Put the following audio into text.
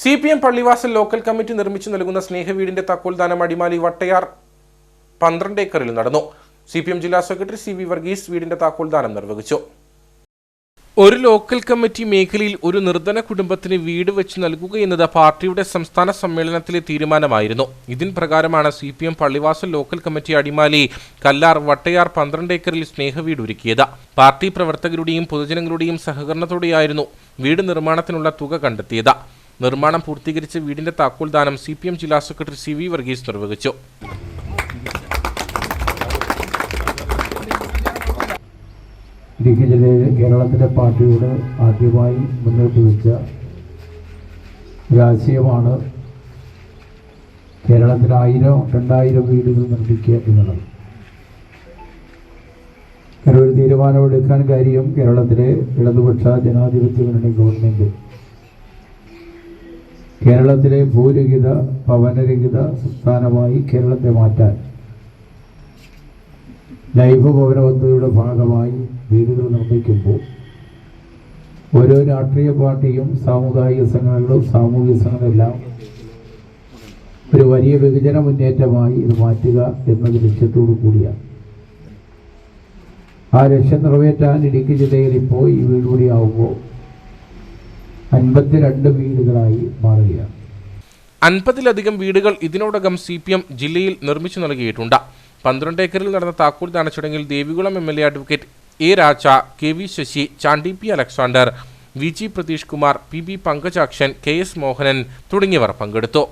C P M Pallivasal local committee നിർമ്മിച്ചു നൽകുന്ന സ്നേഹവീടിന്റെ താക്കോൽദാനം അടിമാലി വട്ടയാർ പന്ത്രണ്ട് ഏക്കറിൽ നടന്നു. സി പി എം ജില്ലാ സെക്രട്ടറി സി വി വർഗീസ് വീടിന്റെ താക്കോൽദാനം നിർവഹിച്ചു. ഒരു ലോക്കൽ കമ്മിറ്റി മേഖലയിൽ ഒരു നിർധന കുടുംബത്തിന് വീട് വെച്ച് നൽകുക എന്നത് പാർട്ടിയുടെ സംസ്ഥാന സമ്മേളനത്തിലെ തീരുമാനമായിരുന്നു. ഇതിൻ പ്രകാരമാണ് C P M Pallivasal local committee Adimali Kallar Vattayar പന്ത്രണ്ട് ഏക്കറിൽ സ്നേഹവീട് ഒരുക്കിയത്. പാർട്ടി പ്രവർത്തകരുടെയും പൊതുജനങ്ങളുടെയും സഹകരണത്തോടെയായിരുന്നു വീട് നിർമ്മാണത്തിനുള്ള തുക കണ്ടെത്തിയത്. നിർമ്മാണം പൂർത്തീകരിച്ച് വീടിന്റെ താക്കോൽദാനം സി പി എം ജില്ലാ സെക്രട്ടറി സി വി വർഗീസ് നിർവഹിച്ചു. ഇടുക്കി കേരളത്തിലെ പാർട്ടിയോട് ആദ്യമായി മുന്നോട്ട് വെച്ച ഒരാശയമാണ് കേരളത്തിൽ ആയിരം രണ്ടായിരം വീടുകൾ നിർമ്മിക്കുക എന്നുള്ളത്. ഒരു തീരുമാനമെടുക്കാൻ കാര്യം കേരളത്തിലെ ഇടതുപക്ഷ ജനാധിപത്യ മുന്നണി ഗവൺമെന്റ് കേരളത്തിലെ ഭൂരഹിത ഭവനരഹിത സംസ്ഥാനമായി കേരളത്തെ മാറ്റാൻ ലൈഫ് ഭവന പദ്ധതിയുടെ ഭാഗമായി വീടുകൾ നിർമ്മിക്കുമ്പോൾ ഓരോ രാഷ്ട്രീയ പാർട്ടിയും സാമുദായിക സംഘടനകളും സാമൂഹിക സംഘടനയെല്ലാം ഒരു വലിയ വിഭജന മുന്നേറ്റമായി ഇത് മാറ്റുക എന്നത് ലക്ഷ്യത്തോടു കൂടിയാണ്. ആ ലക്ഷ്യം നിറവേറ്റാൻ ഇടുക്കി ജില്ലയിൽ ഇപ്പോൾ ഈ വീട് കൂടിയാവുമ്പോൾ അൻപത്തിരണ്ട് വീടുകളായി മാറുകയാണ്. അൻപതിലധികം വീടുകൾ ഇതിനോടകം സി പി എം ജില്ലയിൽ നിർമ്മിച്ചു നൽകിയിട്ടുണ്ട്. പന്ത്രണ്ട് ഏക്കറിൽ നടന്ന താക്കോൽദാന ചടങ്ങിൽ Devikulam M L A advocate A Raja K V Sasi Chandi P Alexander V G Pratheesh Kumar P B Pankajakshan K S Mohanan തുടങ്ങിയവർ പങ്കെടുത്തു.